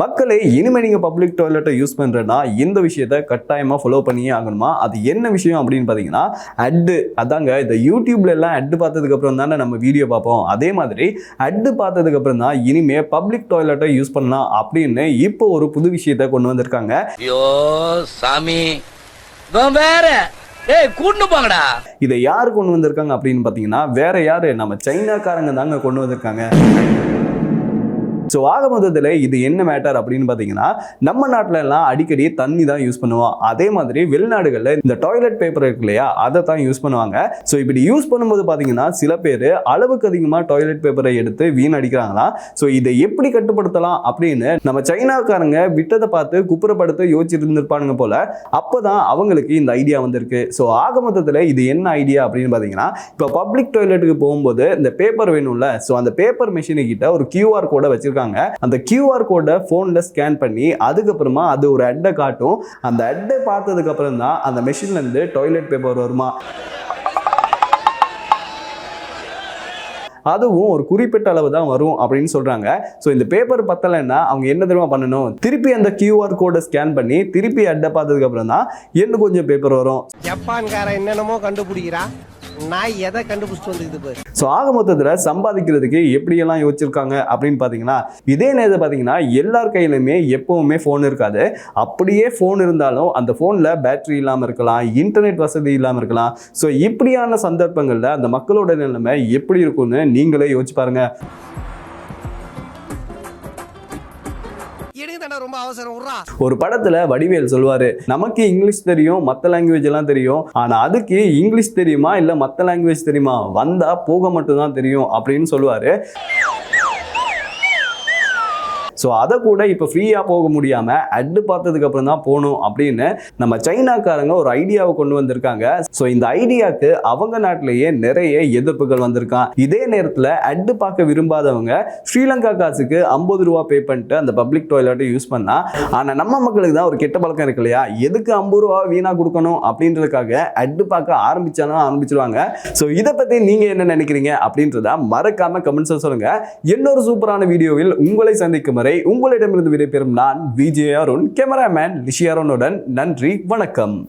மக்களே இனிமே நீங்க பப்ளிக் டாய்லெட்டை யூஸ் பண்றேன்னா இந்த விஷயத்த கட்டாயமா ஃபாலோ பண்ணியே ஆகணுமா? அது என்ன விஷயம் அப்படின்னு பாத்தீங்கன்னா அட்டு அதாங்க இந்த யூடியூப்ல எல்லாம் அட்டு பார்த்ததுக்கு அப்புறம் தானே நம்ம வீடியோ பார்ப்போம். அதே மாதிரி அட்டு பார்த்ததுக்கு அப்புறம் தான் இனிமே பப்ளிக் டாய்லெட்டை யூஸ் பண்ணலாம் அப்படின்னு இப்போ ஒரு புது விஷயத்த கொண்டு வந்திருக்காங்க. ஐயோ சாமி. வேற. ஏய் கூட்டு போங்கடா. இதை யார் கொண்டு வந்திருக்காங்க அப்படின்னு பார்த்தீங்கன்னா வேற யாரு? நம்ம சைனாக்காரங்க தாங்க கொண்டு வந்திருக்காங்க. ஸோ ஆக மொத்தத்தில் இது என்ன மேட்டர் அப்படின்னு பார்த்தீங்கன்னா நம்ம நாட்டில எல்லாம் அடிக்கடி தண்ணி தான் யூஸ் பண்ணுவோம். அதே மாதிரி வெளிநாடுகளில் இந்த டாய்லெட் பேப்பர் இருக்கு இல்லையா அதை தான் யூஸ் பண்ணுவாங்க. ஸோ இப்படி யூஸ் பண்ணும்போது பார்த்தீங்கன்னா சில பேர் அளவுக்கு அதிகமாக டாய்லெட் பேப்பரை எடுத்து வீணடிக்கிறாங்களா? ஸோ இதை எப்படி கட்டுப்படுத்தலாம் அப்படின்னு நம்ம சைனாக்காரங்க விட்டதை பார்த்து குப்புறப்படுத்த யோசிச்சுட்டு போல அப்போதான் அவங்களுக்கு இந்த ஐடியா வந்திருக்கு. ஸோ ஆக மொத்தத்தில் இது என்ன ஐடியா அப்படின்னு பார்த்தீங்கன்னா இப்போ பப்ளிக் டாய்லெட்டுக்கு போகும்போது இந்த பேப்பர் வேணும்ல. ஸோ அந்த பேப்பர் மிஷினுக்கிட்ட ஒரு கியூஆர் கோடை கொடுத்துருக்காங்க. அந்த கியூஆர் கோடை ஃபோனில் ஸ்கேன் பண்ணி அதுக்கப்புறமா அது ஒரு அட்டை காட்டும். அந்த அட்டை பார்த்ததுக்கு அப்புறம் தான் அந்த மெஷின்ல இருந்து டாய்லெட் பேப்பர் வருமா? அதுவும் ஒரு குறிப்பிட்ட அளவு தான் வரும் அப்படின்னு சொல்றாங்க. ஸோ இந்த பேப்பர் பத்தலைன்னா அவங்க என்ன தெரியுமா பண்ணணும்? திருப்பி அந்த கியூஆர் கோடை ஸ்கேன் பண்ணி திருப்பி அட்டை பார்த்ததுக்கு அப்புறம் தான் இன்னும் கொஞ்சம் பேப்பர் வரும். ஜப்பான்காரன் என்னென்னமோ கண்டுபிடிக்கிறான். நான் எதை கண்டுபிடிச்சிட்டு வந்துருக்குது பாரு. ஸோ ஆக மொத்தத்தில் சம்பாதிக்கிறதுக்கு எப்படியெல்லாம் யோசிச்சிருக்காங்க அப்படின்னு பார்த்தீங்கன்னா இதே நேரத்தில் பார்த்தீங்கன்னா எல்லார் கையிலுமே எப்பவுமே ஃபோன் இருக்காது. அப்படியே ஃபோன் இருந்தாலும் அந்த ஃபோனில் பேட்டரி இல்லாமல் இருக்கலாம் இன்டர்நெட் வசதி இல்லாமல் இருக்கலாம். ஸோ இப்படியான சந்தர்ப்பங்களில் அந்த மக்களோட நிலைமை எப்படி இருக்கும்னு நீங்களே யோசிச்சு பாருங்கள் எனக்கு தானே ரொம்ப அவசரம். விட்றா ஒரு படத்துல வடிவேல் சொல்லுவாரு நமக்கு இங்கிலீஷ் தெரியும் மற்ற லாங்குவேஜ் எல்லாம் தெரியும். ஆனா அதுக்கு இங்கிலீஷ் தெரியுமா இல்ல மற்ற லாங்குவேஜ் தெரியுமா? வந்தா போக மட்டும் தான் தெரியும் அப்படின்னு சொல்லுவாரு. ஸோ அதை கூட இப்போ ஃப்ரீயாக போக முடியாமல் அட்டு பார்த்ததுக்கு அப்புறம் தான் போகணும் அப்படின்னு நம்ம சைனாக்காரங்க ஒரு ஐடியாவை கொண்டு வந்திருக்காங்க. ஸோ இந்த ஐடியாவுக்கு அவங்க நாட்டிலேயே நிறைய எதிர்ப்புகள் வந்திருக்கான். இதே நேரத்தில் அட்டு பார்க்க விரும்பாதவங்க ஸ்ரீலங்கா காசுக்கு ஐம்பது ரூபா பே பண்ணிட்டு அந்த பப்ளிக் டாய்லெட்டை யூஸ் பண்ணால் ஆனால் நம்ம மக்களுக்கு தான் ஒரு கெட்ட பழக்கம் இருக்கு இல்லையா? எதுக்கு ஐம்பது ரூபா வீணாக கொடுக்கணும் அப்படின்றதுக்காக அட்டு பார்க்க ஆரம்பிச்சாலும் ஆரம்பிச்சிருவாங்க. ஸோ இதை பற்றி நீங்கள் என்ன நினைக்கிறீங்க அப்படின்றத மறக்காமல் கமெண்ட்ஸை சொல்லுங்கள் இன்னொரு சூப்பரான வீடியோவில் உங்களை சந்திக்கும் வரை உங்களிடமிருந்து விடைபெறும் நான் விஜய் அருண் கேமராமேன் லிஷி அருணுடன் நன்றி வணக்கம்.